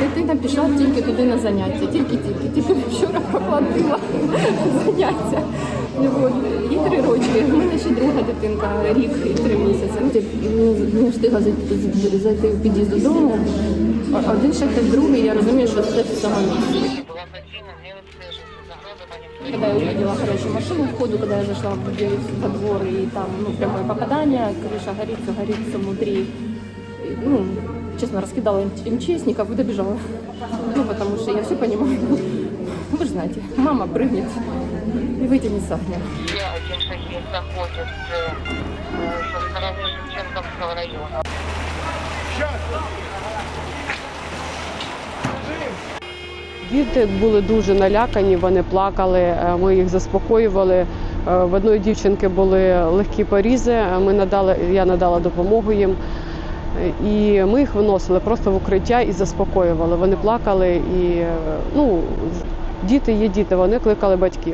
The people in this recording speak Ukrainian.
дитина пішла тільки туди на заняття, тільки-тільки. Тільки вчора проплатила заняття. І три рочки. У мене ще друга дитинка, рік і три місяці. Ну, не, не встигла зайти, в під'їзд додому. Один шахтар, другий, я розумію, що це в самому місці. Я увидела горящую машину в ходу, когда я зашла в во двор, и там ну, прямое попадание, крыша горит, все все внутри. Ну, честно, раскидала М- МЧСников и добежала. Ну, потому что я все понимаю. Вы же знаете, мама прыгнет и вытянет с огня. Все один шахет заходит э, со стороны Шевченковского района. Діти були дуже налякані, вони плакали, е, ми їх заспокоювали. Е, В одної дівчинки були легкі порізи. е, Ми надали, я надала допомогу їм. І ми їх виносили просто в укриття і заспокоювали. Вони плакали, і е, ну, діти є діти, вони кликали батьків.